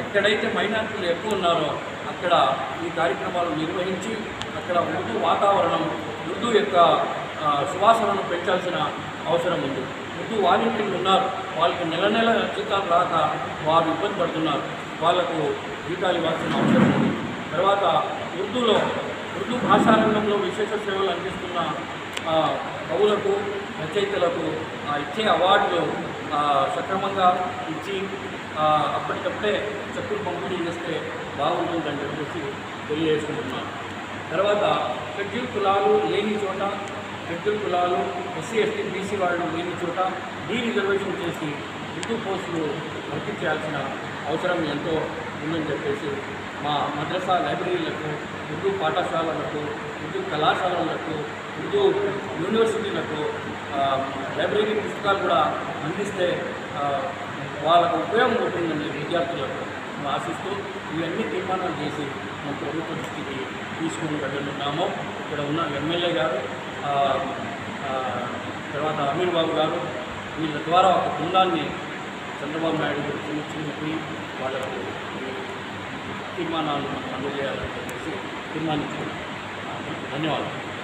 ఎక్కడైతే మైనార్టీలు ఎక్కువ ఉన్నారో అక్కడ ఈ కార్యక్రమాలు నిర్వహించి అక్కడ ఉర్దూ వాతావరణం ఉర్దూ యొక్క సువాసనను పెంచాల్సిన అవసరం ఉంది. ఉర్దూ వాలంటీర్లు ఉన్నారు. వాళ్ళకి నెల నెల జీతాలు రాక వారు ఇబ్బంది పడుతున్నారు. వాళ్ళకు జీతాలు ఇవ్వాల్సిన అవసరం ఉంది. తర్వాత ఉర్దూలో ఉర్దూ భాషా రంగంలో విశేష సేవలు అందిస్తున్న కవులకు రచయితలకు ఇచ్చే అవార్డులు సక్రమంగా ఇచ్చి అప్పటికప్పుడే చెక్కులు పంపిణీ చేస్తే బాగుంటుందని చెప్పేసి తెలియజేసుకుంటున్నాను. తర్వాత షెడ్యూల్ కులాలు లేని చోట షెడ్యూల్ కులాలు ఎస్సీ ఎస్టీ బీసీ వాళ్ళు లేని చోట డీ రిజర్వేషన్ చేసి ఉర్దూ పోస్టులు భర్తీ చేయాల్సిన అవసరం ఎంతో ఉందని చెప్పేసి మా మద్రసా లైబ్రరీలకు ఉర్దూ పాఠశాలలకు ఉర్దూ కళాశాలలకు ఉర్దూ యూనివర్సిటీలకు లైబ్రరీ పుస్తకాలు కూడా అందిస్తే వాళ్ళకు ఉపయోగం ఉంటుందని విద్యార్థులకు ఆశిస్తూ ఇవన్నీ తీర్మానాలు చేసి మన ప్రభుత్వ దృష్టికి తీసుకుని వెళ్ళనున్నాము. ఇక్కడ ఉన్న ఎమ్మెల్యే గారు తర్వాత అమీర్ బాబు గారు వీళ్ళ ద్వారా ఒక బృందాన్ని చంద్రబాబు నాయుడు గారు చిన్న చిన్నపి వాళ్ళకు ఈ తీర్మానాలు అందజేయాలని చెప్పేసి తీర్మానించుకున్నాం ధన్యవాదాలు.